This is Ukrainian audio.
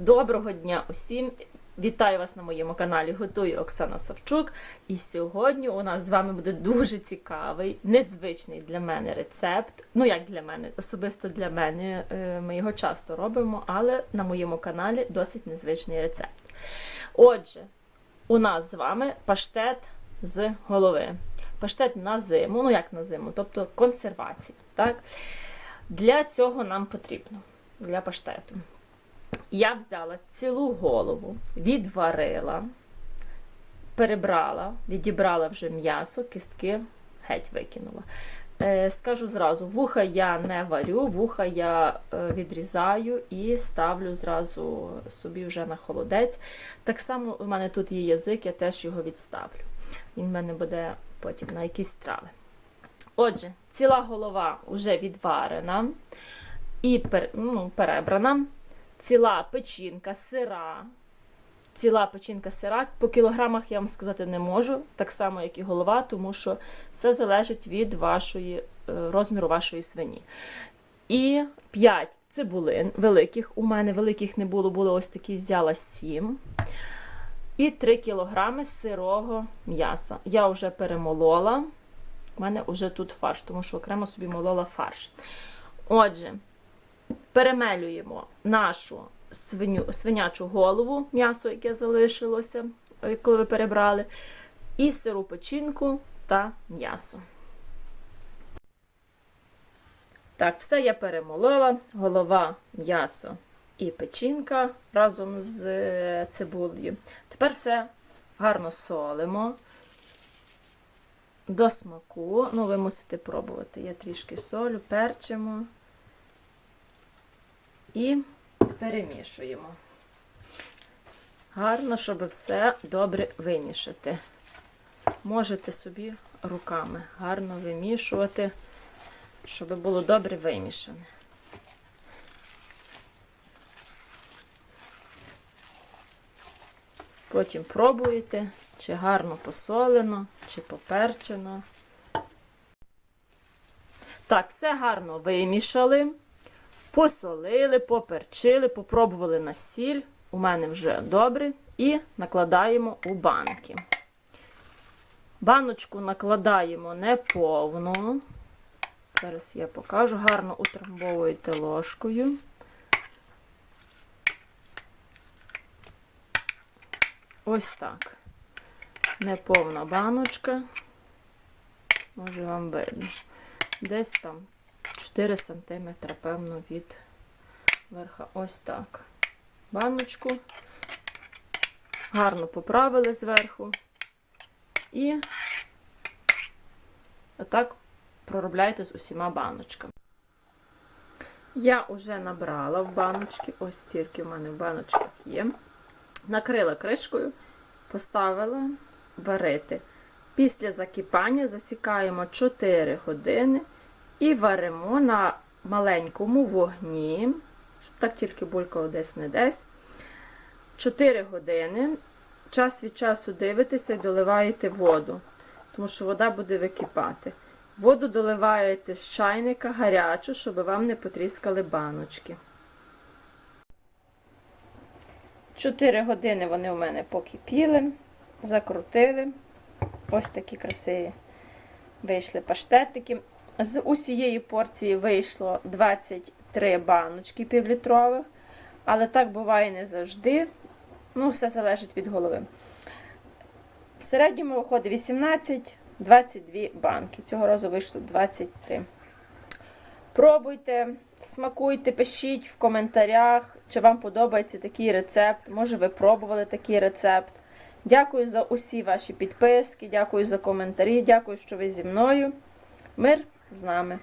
Доброго дня усім! Вітаю вас на моєму каналі Готує Оксана Савчук. І сьогодні у нас з вами буде дуже цікавий, незвичний для мене рецепт. Ну, як для мене, особисто для мене. е, Ми його часто робимо, але на моєму каналі досить незвичний рецепт. Отже, у нас з вами паштет з голови. Паштет на зиму, ну як на зиму, тобто консервація. Так? Для цього нам потрібно для паштету. Я взяла цілу голову, відварила, перебрала, відібрала вже м'ясо, кістки геть викинула. Е, скажу зразу, вуха я не варю, вуха я е, відрізаю і ставлю зразу собі вже на холодець. Так само у мене тут є язик, я теж його відставлю. Він в мене буде потім на якісь страви. Отже, ціла голова вже відварена і ну, перебрана ціла печінка, сира. Ціла печінка сира. По кілограмах я вам сказати не можу, так само, як і голова, тому що все залежить від вашої, е, розміру вашої свині. І 5 цибулин великих. У мене великих не було, було ось такі, взяла 7. І 3 кілограми сирого м'яса. Я вже перемолола. У мене вже тут фарш, тому що окремо собі молола фарш. Отже, перемелюємо нашу свиню, свинячу голову, м'ясо, яке залишилося, коли ви перебрали, і сиру печінку та м'ясо. Так, все я перемолола, голова, м'ясо і печінка разом з е, цибулею. Тепер все гарно солимо. До смаку, ну, ви мусите пробувати. Я трішки солю, перчимо і перемішуємо. Гарно, щоб все добре вимішати. Можете собі руками гарно вимішувати, щоб було добре вимішане. Потім пробуєте, чи гарно посолено, чи поперчено. Так, все гарно вимішали. Посолили, поперчили, попробували на сіль. У мене вже добре. І накладаємо у банки. Баночку накладаємо неповну. Зараз я покажу. Гарно утрамбовуєте ложкою. Ось так. Неповна баночка. Може вам видно. Десь там 4 см, певно, від верха. Ось так. Баночку. Гарно поправили зверху. І отак проробляйте з усіма баночками. Я вже набрала в баночки, ось стільки в мене в баночках є. Накрила кришкою, поставила варити. Після закипання засікаємо 4 години. І варимо на маленькому вогні, щоб так тільки булькало десь не десь. 4 години. Час від часу дивитеся і доливаєте воду, тому що вода буде википати. Воду доливаєте з чайника гарячу, щоб вам не потріскали баночки. 4 години вони у мене покипіли, закрутили. Ось такі красиві вийшли паштетики. З усієї порції вийшло 23 баночки півлітрових, але так буває не завжди. Ну, все залежить від голови. В середньому виходить 18-22 банки. Цього разу вийшло 23. Пробуйте, смакуйте, пишіть в коментарях, чи вам подобається такий рецепт. Може, ви пробували такий рецепт. Дякую за усі ваші підписки, дякую за коментарі, дякую, що ви зі мною. Мир з нами.